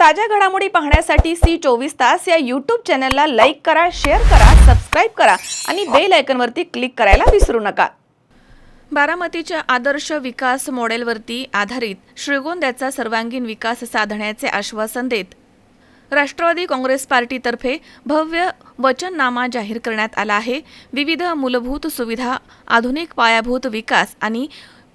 ताज्या घडामोडी पाहण्यासाठी सी चोवीस तास या यूट्यूब चॅनलला लाईक करा शेअर करा सबस्क्राईब करा आणि बेल आयकनवरती क्लिक करायला विसरू नका. बारामतीच्या आदर्श विकास मॉडेलवरती आधारित श्रीगोंद्याचा सर्वांगीण विकास साधण्याचे आश्वासन देत राष्ट्रवादी काँग्रेस पार्टीतर्फे भव्य वचननामा जाहीर करण्यात आला आहे. विविध मूलभूत सुविधा आधुनिक पायाभूत विकास आणि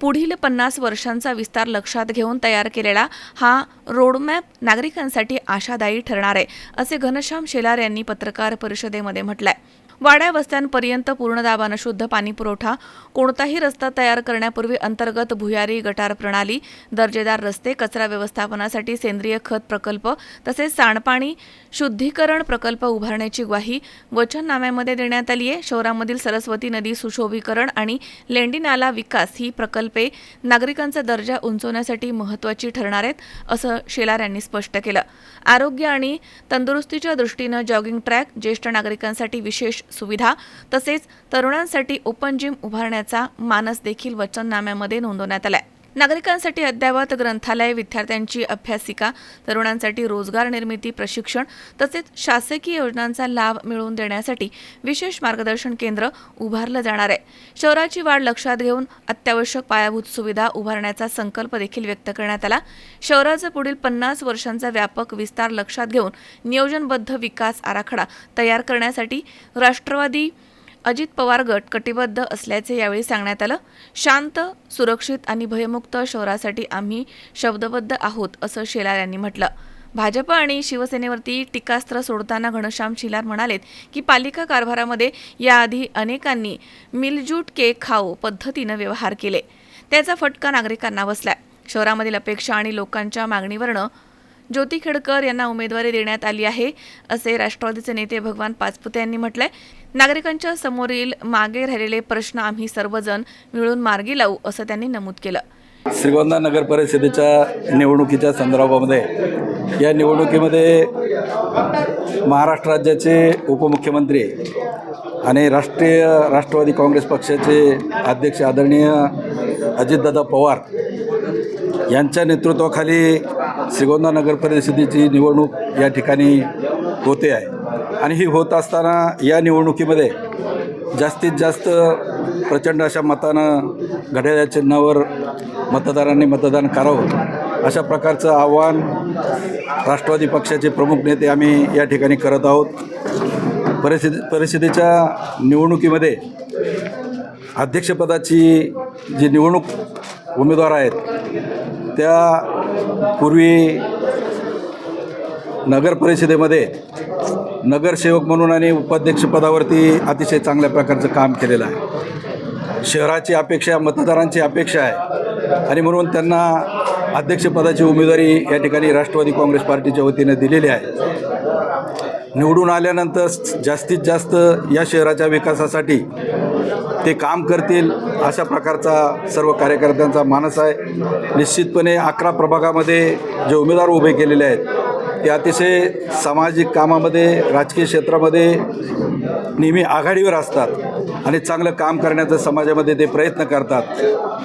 पुढील पन्नास वर्षांचा विस्तार लक्षात घेऊन तयार केलेला हा रोडमॅप नागरिकांसाठी आशादायी ठरणार आहे असे घनश्याम शेलार यांनी पत्रकार परिषदेमध्ये म्हटलं आहे वाड्या वस्त्यांपर्यंत पूर्ण दाबानं शुद्ध पाणी पुरवठा कोणताही रस्ता तयार करण्यापूर्वी अंतर्गत भुयारी गटार प्रणाली दर्जेदार रस्ते कचरा व्यवस्थापनासाठी सेंद्रिय खत प्रकल्प तसेच सांडपाणी शुद्धीकरण प्रकल्प उभारण्याची ग्वाही वचननाम्यामध्ये देण्यात आली आहे शहरामधील सरस्वती नदी सुशोभीकरण आणि लेंडी नाला विकास ही प्रकल्पे नागरिकांचा दर्जा उंचवण्यासाठी महत्त्वाची ठरणार आहेत असं शेलार यांनी स्पष्ट केलं. आरोग्य आणि तंदुरुस्तीच्या दृष्टीनं जॉगिंग ट्रॅक ज्येष्ठ नागरिकांसाठी विशेष सुविधा तसेच तरुणांसाठी ओपन जिम उभारण्याचा मानस देखील वचननाम्यामध्ये नोंदवण्यात आलाय. नागरिकांसाठी अद्ययावत ग्रंथालय विद्यार्थ्यांची अभ्यासिका तरुणांसाठी रोजगार निर्मिती प्रशिक्षण तसेच शासकीय योजनांचा लाभ मिळवून देण्यासाठी विशेष मार्गदर्शन केंद्र उभारलं जाणार आहे. शहराची वाढ लक्षात घेऊन अत्यावश्यक पायाभूत सुविधा उभारण्याचा संकल्प देखील व्यक्त करण्यात आला. शहराचा पुढील पन्नास वर्षांचा व्यापक विस्तार लक्षात घेऊन नियोजनबद्ध विकास आराखडा तयार करण्यासाठी राष्ट्रवादी अजित पवार गट कटिबद्ध असल्याचे यावेळी सांगण्यात आलं. शांत सुरक्षित आणि भयमुक्त शहरासाठी आम्ही शब्दबद्ध आहोत असं शेलार यांनी म्हटलं. भाजप आणि शिवसेनेवरती टीकास्त्र सोडताना घनश्याम शिलार म्हणालेत की पालिका कारभारामध्ये याआधी अनेकांनी मिलजूट के खाओ पद्धतीनं व्यवहार केले. त्याचा फटका नागरिकांना बसलाय. शहरामधील अपेक्षा आणि लोकांच्या मागणीवरनं ज्योती खेडकर यांना उमेदवारी देण्यात आली आहे असे राष्ट्रवादीचे नेते भगवान पाचपुते यांनी म्हटलंय. नागरिकांच्या समोरील मागे राहिलेले प्रश्न आम्ही सर्वजण मिळून मार्गी लावू असं त्यांनी नमूद केलं. श्रीगोंदा नगर परिषदेच्या निवडणुकीच्या संदर्भामध्ये या निवडणुकीमध्ये महाराष्ट्र राज्याचे उपमुख्यमंत्री आणि राष्ट्रीय राष्ट्रवादी काँग्रेस पक्षाचे अध्यक्ष आदरणीय अजितदादा पवार यांच्या नेतृत्वाखाली श्रीगोंदा नगर परिषदेची निवडणूक या ठिकाणी होते आहे. आणि ही होत असताना या निवडणुकीमध्ये जास्तीत जास्त प्रचंड अशा मतानं घड्याळ्या चिन्हावर मतदारांनी मतदान करावं अशा प्रकारचं आव्हान राष्ट्रवादी पक्षाचे प्रमुख नेते आम्ही या ठिकाणी करत आहोत. परिषदे परिषदेच्या निवडणुकीमध्ये अध्यक्षपदाची जी निवडणूक उमेदवार आहेत त्या पूर्वी नगर परिषदेमध्ये नगरसेवक म्हणून आणि उपाध्यक्षपदावरती अतिशय चांगल्या प्रकारचं काम केलेलं आहे. शहराची अपेक्षा मतदारांची अपेक्षा आहे. आणि म्हणून त्यांना अध्यक्षपदाची उमेदवारी या ठिकाणी राष्ट्रवादी काँग्रेस पार्टीच्या वतीनं दिलेली आहे. निवडून आल्यानंतर जास्तीत जास्त या शहराच्या विकासासाठी ते काम करतील अशा प्रकारचा सर्व कार्यकर्त्यांचा मानस आहे. निश्चितपणे अकरा प्रभागामध्ये जे उमेदवार उभे केलेले आहेत ते अतिशय सामाजिक कामामध्ये राजकीय क्षेत्रामध्ये नेहमी आघाडीवर असतात आणि चांगलं काम करण्याचा समाजामध्ये ते प्रयत्न करतात.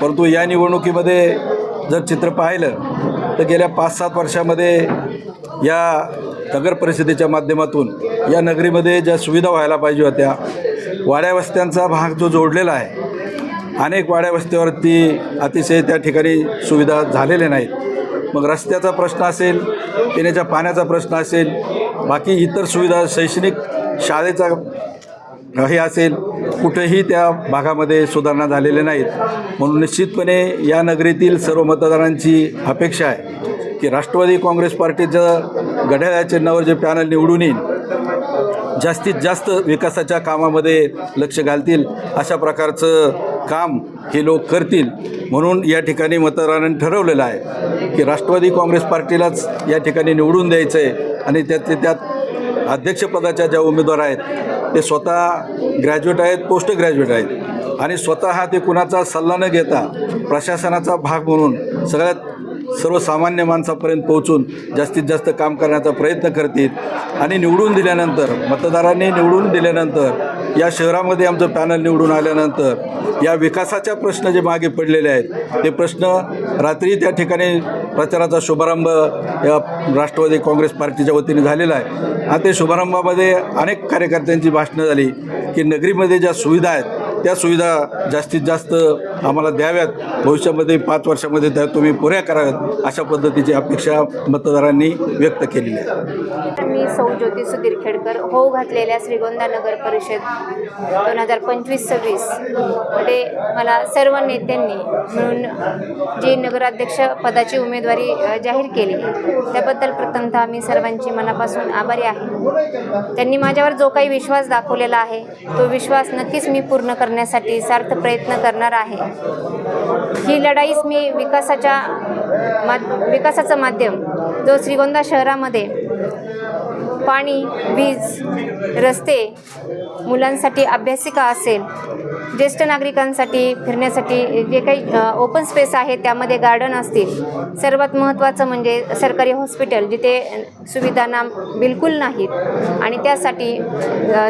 परंतु या निवडणुकीमध्ये जर चित्र पाहिलं तर गेल्या पाच सात वर्षामध्ये या नगर परिषदेच्या माध्यमातून या नगरीमध्ये ज्या सुविधा व्हायला पाहिजे होत्या वाड्या वस्त्यांचा भाग जो जोडलेला आहे अनेक वाड्या वस्त्यावरती अतिशय त्या ठिकाणी सुविधा झालेल्या नाहीत. मग रस्त्याचा प्रश्न असेल पिण्याच्या पाण्याचा प्रश्न असेल बाकी इतर सुविधा शैक्षणिक शाळेचा हे असेल कुठेही त्या भागामध्ये सुधारणा झालेल्या नाहीत. म्हणून निश्चितपणे या नगरीतील सर्व मतदारांची अपेक्षा आहे की राष्ट्रवादी काँग्रेस पार्टीचं घड्याळ्या चिन्हावर जे पॅनल निवडून येईल. जास्तीत जास्त विकासाच्या कामामध्ये लक्ष घालतील. अशा प्रकारचं काम हे लोक करतील. म्हणून या ठिकाणी मतदारांनी ठरवलेलं आहे की राष्ट्रवादी काँग्रेस पार्टीलाच या ठिकाणी निवडून द्यायचं आहे आणि त्यातले त्यात अध्यक्षपदाच्या ज्या उमेदवार आहेत ते स्वतः ग्रॅज्युएट आहेत पोस्ट ग्रॅज्युएट आहेत. आणि स्वतः ते कुणाचा सल्ला न घेता प्रशासनाचा भाग म्हणून सगळ्यात सर्वसामान्य माणसापर्यंत पोहोचून जास्तीत जास्त काम करण्याचा प्रयत्न करतील आणि निवडून दिल्यानंतर मतदारांनी निवडून दिल्यानंतर या शहरामध्ये आमचं पॅनल निवडून आल्यानंतर या विकासाच्या प्रश्न जे मागे पडलेले आहेत ते प्रश्न रात्री त्या ठिकाणी प्रचाराचा शुभारंभ या राष्ट्रवादी काँग्रेस पार्टीच्या वतीने झालेला आहे. आणि ते शुभारंभामध्ये अनेक कार्यकर्त्यांची भाषणं झाली की नगरीमध्ये ज्या सुविधा आहेत त्या सुविधा जास्तीत जास्त आम्हाला द्याव्यात. भविष्यामध्ये पाच वर्षामध्ये त्या तुम्ही पुऱ्या कराव्यात अशा पद्धतीची अपेक्षा मतदारांनी व्यक्त केलेली आहे. मी सौ ज्योती सुधीर खेडकर होऊ घातलेल्या श्रीगोंदा नगर परिषद दोन हजार पंचवीस सव्वीसमध्ये मला सर्व नेत्यांनी मिळून जी नगराध्यक्ष पदाची उमेदवारी जाहीर केली त्याबद्दल प्रथमतः मी सर्वांची मनापासून आभारी आहे. त्यांनी माझ्यावर जो काही विश्वास दाखवलेला आहे तो विश्वास नक्कीच मी पूर्ण करणार करण्यासाठी सार्थ प्रयत्न करणार आहे. ही लढाईच मी विकासाच्या मा विकासाचं माध्यम. जो श्रीगोंदा शहरामध्ये पाणी वीज रस्ते मुलांसाठी अभ्यासिका असेल ज्येष्ठ नागरिकांसाठी फिरण्यासाठी जे काही ओपन स्पेस आहे त्यामध्ये गार्डन असतील. सर्वात महत्त्वाचं म्हणजे सरकारी हॉस्पिटल जिथे सुविधा बिलकुल नाहीत. आणि त्यासाठी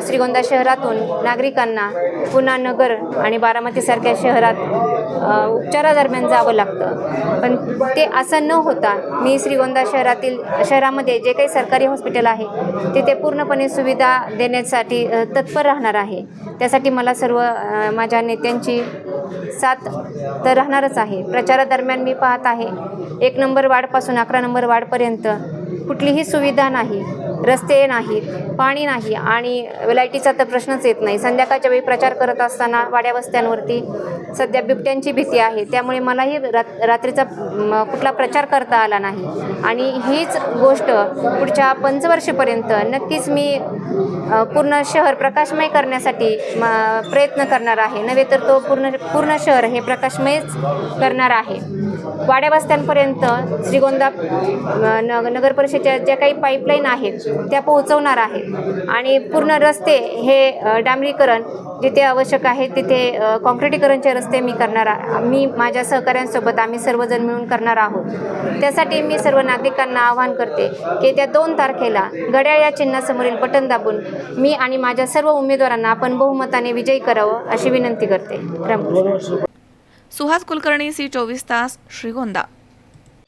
श्रीगोंदा शहरातून नागरिकांना पुन्हा नगर आणि बारामतीसारख्या शहरात उपचारादरम्यान जावं लागतं. पण ते असं न होता मी श्रीगोंदा शहरातील शहरामध्ये जे काही सरकारी हॉस्पिटल आहे तिथे पूर्णपणे सुविधा देण्यासाठी तत्पर राहणार आहे. त्यासाठी मला सर्व माझ्या नेत्यांची साथ तर राहणारच आहे. प्रचारादरम्यान मी पाहत आहे एक नंबर वार्डपासून अकरा नंबर वार्डपर्यंत कुठलीही सुविधा नाही रस्ते नाहीत पाणी नाही आणि लाईटीचा तर प्रश्नच येत नाही. संध्याकाळच्या वेळी प्रचार करत असताना वाड्या वस्त्यांवरती सध्या बिबट्यांची भीती आहे. त्यामुळे मलाही रात रात्रीचा कुठला प्रचार करता आला नाही. आणि हीच गोष्ट पुढच्या पंचवर्षीपर्यंत नक्कीच मी पूर्ण शहर प्रकाशमय करण्यासाठी म, प्रयत्न करणार आहे. नव्हे तर तो पूर्ण पूर्ण शहर हे प्रकाशमयच करणार आहे. वाड्या वस्त्यांपर्यंत श्रीगोंदा न नगर परिषदेच्या ज्या काही पाईपलाईन आहेत त्या पोहोचवणार आहेत आणि पूर्ण रस्ते हे डांबरीकरण जिथे आवश्यक आहे तिथे अ, काँक्रिटीकरणचे मी करणार मी माझ्या सहकाऱ्यांसोबत आम्ही सर्वजण मिळून करणार आहोत. त्यासाठी मी सर्व नागरिकांना आवाहन करते की त्या दोन तारखेला घड्याळ या चिन्हासमोरील बटन दाबून मी आणि माझ्या सर्व उमेदवारांना आपण बहुमताने विजयी करावं अशी विनंती करते. रामकृष्ण. सुहास कुलकर्णी सी चोवीस तास श्रीगोंदा.